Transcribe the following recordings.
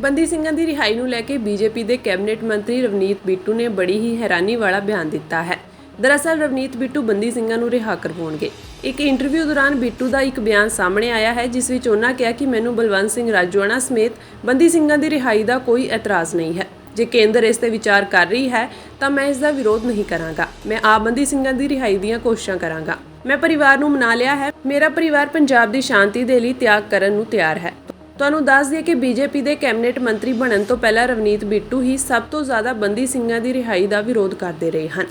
ਬੰਦੀ ਸਿੰਘਾਂ ਦੀ ਰਿਹਾਈ ਨੂੰ ਲੈ ਕੇ ਬੀਜੇਪੀ ਦੇ ਕੈਬਨਿਟ ਮੰਤਰੀ ਰਵਨੀਤ ਬਿੱਟੂ ਨੇ ਬੜੀ ਹੀ ਹੈਰਾਨੀ ਵਾਲਾ ਬਿਆਨ ਦਿੱਤਾ ਹੈ। ਦਰਅਸਲ ਰਵਨੀਤ ਬਿੱਟੂ ਬੰਦੀ ਸਿੰਘਾਂ ਨੂੰ ਰਿਹਾ ਕਰਵਾਉਣਗੇ। ਇੱਕ ਇੰਟਰਵਿਊ ਦੌਰਾਨ ਬਿੱਟੂ ਦਾ ਇੱਕ ਬਿਆਨ ਸਾਹਮਣੇ ਆਇਆ ਹੈ, ਜਿਸ ਵਿੱਚ ਉਹਨਾਂ ਕਿਹਾ ਕਿ ਮੈਨੂੰ ਬਲਵੰਤ ਸਿੰਘ ਰਾਜੋਆਣਾ ਸਮੇਤ ਬੰਦੀ ਸਿੰਘਾਂ ਦੀ ਰਿਹਾਈ ਦਾ ਕੋਈ ਇਤਰਾਜ਼ ਨਹੀਂ ਹੈ। ਜੇ ਕੇਂਦਰ ਇਸ ਤੇ ਵਿਚਾਰ ਕਰ ਰਹੀ ਹੈ, ਤਾਂ ਮੈਂ ਇਸ ਦਾ ਵਿਰੋਧ ਨਹੀਂ ਕਰਾਂਗਾ। ਮੈਂ ਆਪ ਬੰਦੀ ਸਿੰਘਾਂ ਦੀ ਰਿਹਾਈ ਦੀਆਂ ਕੋਸ਼ਿਸ਼ਾਂ ਕਰਾਂਗਾ। ਮੈਂ ਪਰਿਵਾਰ ਨੂੰ ਮਨਾ ਲਿਆ ਹੈ। ਮੇਰਾ ਪਰਿਵਾਰ ਪੰਜਾਬ ਦੀ ਸ਼ਾਂਤੀ ਦੇ ਲਈ ਤਿਆਗ ਕਰਨ ਨੂੰ ਤਿਆਰ ਹੈ। ਤੁਹਾਨੂੰ ਦੱਸ ਦਈਏ ਕਿ ਬੀਜੇਪੀ ਦੇ ਕੈਬਨਿਟ ਮੰਤਰੀ ਬਣਨ ਤੋਂ ਪਹਿਲਾਂ ਰਵਨੀਤ ਬਿੱਟੂ ਹੀ ਸਭ ਤੋਂ ਜ਼ਿਆਦਾ ਬੰਦੀ ਸਿੰਘਾਂ ਦੀ ਰਿਹਾਈ ਦਾ ਵਿਰੋਧ ਕਰਦੇ ਰਹੇ ਹਨ।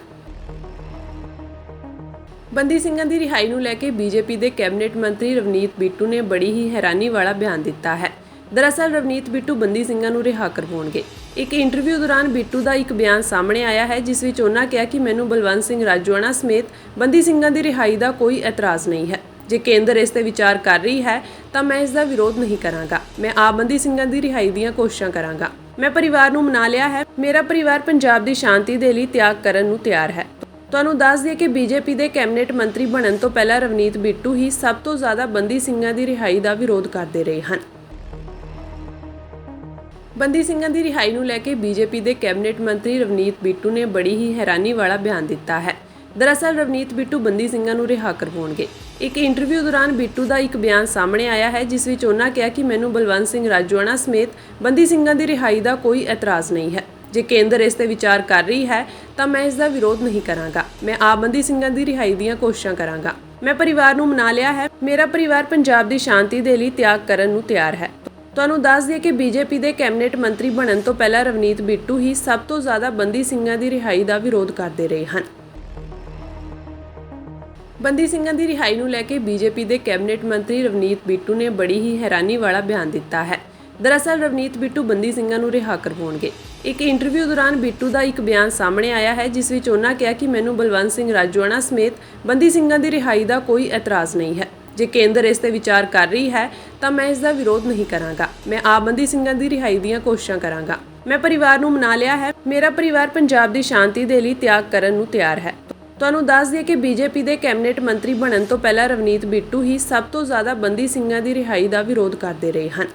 ਬੰਦੀ ਸਿੰਘਾਂ ਦੀ ਰਿਹਾਈ ਨੂੰ ਲੈ ਕੇ ਬੀਜੇਪੀ ਦੇ ਕੈਬਨਿਟ ਮੰਤਰੀ ਰਵਨੀਤ ਬਿੱਟੂ ਨੇ ਬੜੀ ਹੀ ਹੈਰਾਨੀ ਵਾਲਾ ਬਿਆਨ ਦਿੱਤਾ ਹੈ। ਦਰਅਸਲ ਰਵਨੀਤ ਬਿੱਟੂ ਬੰਦੀ ਸਿੰਘਾਂ ਨੂੰ ਰਿਹਾ ਕਰਵਾਉਣਗੇ। ਇੱਕ ਇੰਟਰਵਿਊ ਦੌਰਾਨ ਬਿੱਟੂ ਦਾ ਇੱਕ ਬਿਆਨ ਸਾਹਮਣੇ ਆਇਆ ਹੈ, ਜਿਸ ਵਿੱਚ ਉਹਨਾਂ ਕਿਹਾ ਕਿ ਮੈਨੂੰ ਬਲਵੰਤ ਸਿੰਘ ਰਾਜੋਆਣਾ ਸਮੇਤ ਬੰਦੀ ਸਿੰਘਾਂ ਦੀ ਰਿਹਾਈ ਦਾ ਕੋਈ ਇਤਰਾਜ਼ ਨਹੀਂ ਹੈ। ਜੇ ਕੇਂਦਰ ਇਸ ਤੇ ਵਿਚਾਰ ਕਰ ਰਹੀ ਹੈ, ਤਾਂ ਮੈਂ ਇਸ ਦਾ ਵਿਰੋਧ ਨਹੀਂ ਕਰਾਂਗਾ। ਮੈਂ ਆਪ ਬੰਦੀ ਸਿੰਘਾਂ ਦੀ ਰਿਹਾਈ ਦੀਆਂ ਕੋਸ਼ਿਸ਼ਾਂ ਕਰਾਂਗਾ। ਮੈਂ ਪਰਿਵਾਰ ਨੂੰ ਮਨਾ ਲਿਆ ਹੈ। ਮੇਰਾ ਪਰਿਵਾਰ ਪੰਜਾਬ ਦੀ ਸ਼ਾਂਤੀ ਦੇ ਲਈ ਤਿਆਗ ਕਰਨ ਨੂੰ ਤਿਆਰ ਹੈ। ਤੁਹਾਨੂੰ ਦੱਸ ਦਈਏ ਕਿ ਬੀਜੇਪੀ ਦੇ ਕੈਬਨਿਟ ਮੰਤਰੀ ਬਣਨ ਤੋਂ ਪਹਿਲਾਂ ਰਵਨੀਤ ਬਿੱਟੂ ਹੀ ਸਭ ਤੋਂ ਜ਼ਿਆਦਾ ਬੰਦੀ ਸਿੰਘਾਂ ਦੀ ਰਿਹਾਈ ਦਾ ਵਿਰੋਧ ਕਰਦੇ ਰਹੇ ਹਨ। ਬੰਦੀ ਸਿੰਘਾਂ ਦੀ ਰਿਹਾਈ ਨੂੰ ਲੈ ਕੇ ਬੀਜੇਪੀ ਦੇ ਕੈਬਨਿਟ ਮੰਤਰੀ ਰਵਨੀਤ ਬਿੱਟੂ ਨੇ ਬੜੀ ਹੀ ਹੈਰਾਨੀ ਵਾਲਾ ਬਿਆਨ ਦਿੱਤਾ ਹੈ। ਦਰਅਸਲ ਰਵਨੀਤ ਬਿੱਟੂ ਬੰਦੀ ਸਿੰਘਾਂ ਨੂੰ ਰਿਹਾ ਕਰਵਾਉਣਗੇ। ਇੱਕ ਇੰਟਰਵਿਊ ਦੌਰਾਨ ਬਿੱਟੂ ਦਾ ਇੱਕ ਬਿਆਨ ਸਾਹਮਣੇ ਆਇਆ ਹੈ, ਜਿਸ ਵਿੱਚ ਉਹਨਾਂ ਕਿਹਾ ਕਿ ਮੈਨੂੰ ਬਲਵੰਤ ਸਿੰਘ ਰਾਜੋਆਣਾ ਸਮੇਤ ਬੰਦੀ ਸਿੰਘਾਂ ਦੀ ਰਿਹਾਈ ਦਾ ਕੋਈ ਇਤਰਾਜ਼ ਨਹੀਂ ਹੈ। ਜੇ ਕੇਂਦਰ ਇਸ ਤੇ ਵਿਚਾਰ ਕਰ ਰਹੀ ਹੈ, ਤਾਂ ਮੈਂ ਇਸ ਦਾ ਵਿਰੋਧ ਨਹੀਂ ਕਰਾਂਗਾ। ਮੈਂ ਆਪ ਬੰਦੀ ਸਿੰਘਾਂ ਦੀ ਰਿਹਾਈ ਦੀਆਂ ਕੋਸ਼ਿਸ਼ਾਂ ਕਰਾਂਗਾ। ਮੈਂ ਪਰਿਵਾਰ ਨੂੰ ਮਨਾ ਲਿਆ ਹੈ। ਮੇਰਾ ਪਰਿਵਾਰ ਪੰਜਾਬ ਦੀ ਸ਼ਾਂਤੀ ਦੇ ਲਈ ਤਿਆਗ ਕਰਨ ਨੂੰ ਤਿਆਰ ਹੈ। ਤੁਹਾਨੂੰ ਦੱਸ ਦਈਏ ਕਿ ਬੀਜੇਪੀ ਦੇ ਕੈਬਨਿਟ ਮੰਤਰੀ ਬਣਨ ਤੋਂ ਪਹਿਲਾਂ ਰਵਨੀਤ ਬਿੱਟੂ ਹੀ ਸਭ ਤੋਂ ਜ਼ਿਆਦਾ ਬੰਦੀ ਸਿੰਘਾਂ ਦੀ ਰਿਹਾਈ ਦਾ ਵਿਰੋਧ ਕਰਦੇ ਰਹੇ ਹਨ। ਬੰਦੀ ਸਿੰਘਾਂ ਦੀ ਰਿਹਾਈ ਨੂੰ ਲੈ ਕੇ ਬੀਜੇਪੀ ਦੇ ਕੈਬਨਿਟ ਮੰਤਰੀ ਰਵਨੀਤ ਬਿੱਟੂ ਨੇ ਬੜੀ ਹੀ ਹੈਰਾਨੀ ਵਾਲਾ ਬਿਆਨ ਦਿੱਤਾ ਹੈ। ਦਰਅਸਲ ਰਵਨੀਤ ਬਿੱਟੂ ਬੰਦੀ ਸਿੰਘਾਂ ਨੂੰ ਰਿਹਾ ਕਰਵਾਉਣਗੇ। ਇੱਕ ਇੰਟਰਵਿਊ ਦੌਰਾਨ ਬਿੱਟੂ ਦਾ ਇੱਕ ਬਿਆਨ ਸਾਹਮਣੇ ਆਇਆ ਹੈ, ਜਿਸ ਵਿੱਚ ਉਹਨਾਂ ਕਿਹਾ ਕਿ ਮੈਨੂੰ ਬਲਵੰਤ ਸਿੰਘ ਰਾਜੋਆਣਾ ਸਮੇਤ ਬੰਦੀ ਸਿੰਘਾਂ ਦੀ ਰਿਹਾਈ ਦਾ ਕੋਈ ਇਤਰਾਜ਼ ਨਹੀਂ ਹੈ। ਜੇ ਕੇਂਦਰ ਇਸ ਤੇ ਵਿਚਾਰ ਕਰ ਰਹੀ ਹੈ, ਤਾਂ ਮੈਂ ਇਸ ਦਾ ਵਿਰੋਧ ਨਹੀਂ ਕਰਾਂਗਾ। ਮੈਂ ਆਪ ਬੰਦੀ ਸਿੰਘਾਂ ਦੀ ਰਿਹਾਈ ਦੀਆਂ ਕੋਸ਼ਿਸ਼ਾਂ ਕਰਾਂਗਾ। ਮੈਂ ਪਰਿਵਾਰ ਨੂੰ ਮਨਾ ਲਿਆ ਹੈ। ਮੇਰਾ ਪਰਿਵਾਰ ਪੰਜਾਬ ਦੀ ਸ਼ਾਂਤੀ ਦੇ ਲਈ ਤਿਆਗ ਕਰਨ ਨੂੰ ਤਿਆਰ ਹੈ। ਤੁਹਾਨੂੰ ਦੱਸ ਦਈਏ ਕਿ ਬੀਜੇਪੀ ਦੇ ਕੈਬਨਿਟ ਮੰਤਰੀ ਬਣਨ ਤੋਂ ਪਹਿਲਾਂ ਰਵਨੀਤ ਬਿੱਟੂ ਹੀ ਸਭ ਤੋਂ ਜ਼ਿਆਦਾ ਬੰਦੀ ਸਿੰਘਾਂ ਦੀ ਰਿਹਾਈ ਦਾ ਵਿਰੋਧ ਕਰਦੇ ਰਹੇ ਹਨ।